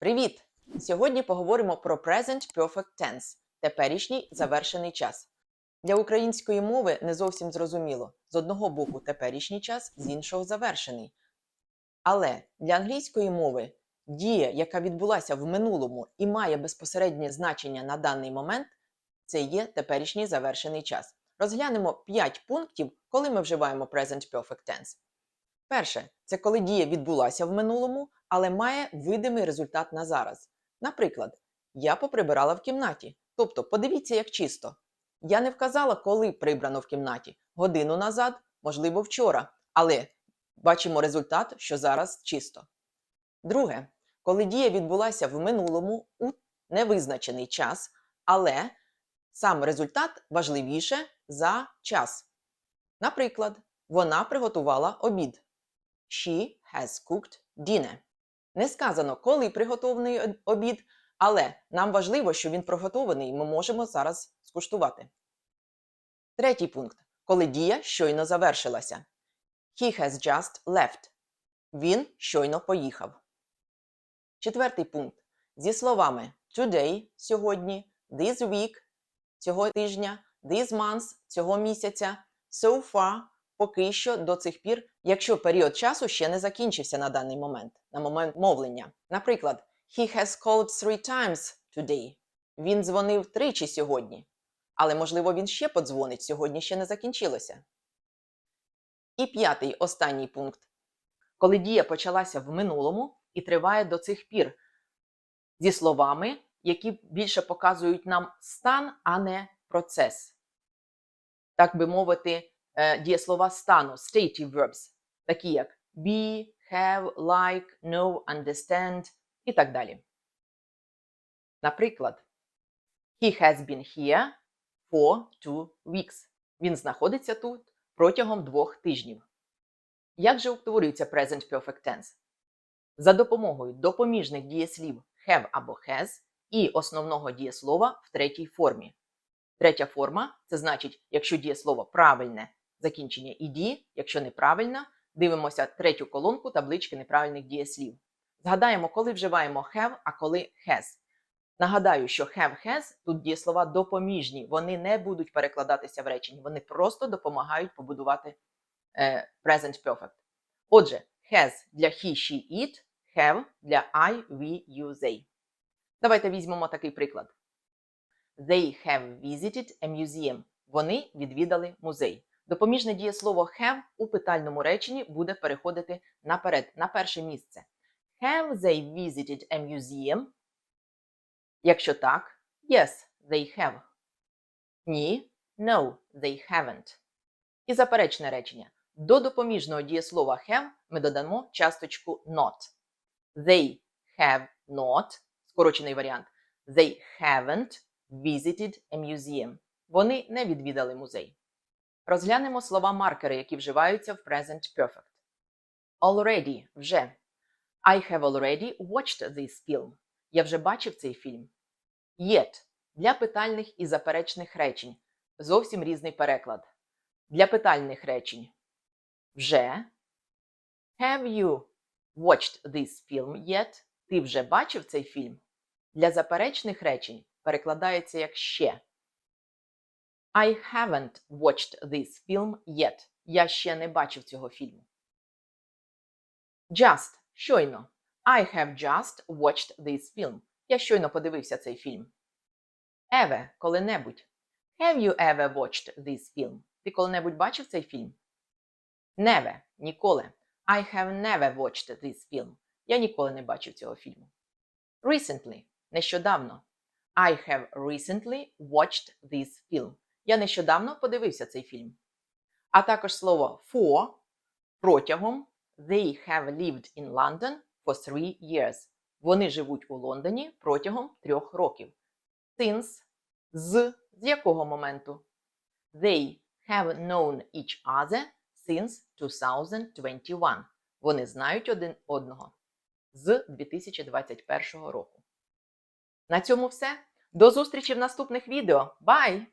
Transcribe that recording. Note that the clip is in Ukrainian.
Привіт! Сьогодні поговоримо про Present Perfect Tense – теперішній завершений час. Для української мови не зовсім зрозуміло. З одного боку теперішній час, з іншого завершений. Але для англійської мови дія, яка відбулася в минулому і має безпосереднє значення на даний момент, це є теперішній завершений час. Розглянемо 5 пунктів, коли ми вживаємо Present Perfect Tense. Перше, це коли дія відбулася в минулому, але має видимий результат на зараз. Наприклад, я поприбирала в кімнаті. Тобто, подивіться, як чисто. Я не вказала, коли прибрано в кімнаті. Годину назад, можливо, вчора. Але бачимо результат, що зараз чисто. Друге, коли дія відбулася в минулому у невизначений час, але сам результат важливіше за час. Наприклад, вона приготувала обід. She has cooked dinner. Не сказано, коли приготований обід, але нам важливо, що він приготований, і ми можемо зараз скуштувати. Третій пункт. Коли дія щойно завершилася. He has just left. Він щойно поїхав. Четвертий пункт. Зі словами today сьогодні, this week цього тижня, this month цього місяця, so far поки що до цих пір, якщо період часу ще не закінчився на даний момент, на момент мовлення. Наприклад, he has called three times today. Він дзвонив тричі сьогодні. Але, можливо, він ще подзвонить, сьогодні ще не закінчилося. І п'ятий останній пункт. Коли дія почалася в минулому і триває до цих пір зі словами, які більше показують нам стан, а не процес. Так би мовити, дієслова стану, stative verbs, такі як be, have, like, know, understand і так далі. Наприклад, he has been here for two weeks. Він знаходиться тут протягом двох тижнів. Як же утворюється present perfect tense? За допомогою допоміжних дієслів have або has і основного дієслова в третій формі. Третя форма це значить, якщо дієслово правильне закінчення ed, якщо неправильно, дивимося третю колонку таблички неправильних дієслів. Згадаємо, коли вживаємо have, а коли has. Нагадаю, що have has тут дієслова допоміжні, вони не будуть перекладатися в реченні, вони просто допомагають побудувати е, present perfect. Отже, has для he, she, it, have для I, we, you, they. Давайте візьмемо такий приклад. They have visited a museum. Вони відвідали музей. Допоміжне дієслово have у питальному реченні буде переходити наперед, на перше місце. Have they visited a museum? Якщо так, yes, they have. Ні, no, they haven't. І заперечне речення. До допоміжного дієслова have ми додамо часточку not. They have not, скорочений варіант. They haven't visited a museum. Вони не відвідали музей. Розглянемо слова-маркери, які вживаються в present perfect. Already – вже. I have already watched this film. Я вже бачив цей фільм. Yet – для питальних і заперечних речень. Зовсім різний переклад. Для питальних речень. Вже. Have you watched this film yet? Ти вже бачив цей фільм? Для заперечних речень перекладається як ще. I haven't watched this film yet. Я ще не бачив цього фільму. Just – щойно. I have just watched this film. Я щойно подивився цей фільм. Ever – коли-небудь. Have you ever watched this film? Ти коли-небудь бачив цей фільм? Never – ніколи. I have never watched this film. Я ніколи не бачив цього фільму. Recently – нещодавно. I have recently watched this film. Я нещодавно подивився цей фільм. А також слово for протягом. They have lived in London for three years. Вони живуть у Лондоні протягом трьох років. Since з з якого моменту? They have known each other since 2021. Вони знають один одного з 2021 року. На цьому все. До зустрічі в наступних відео. Бай!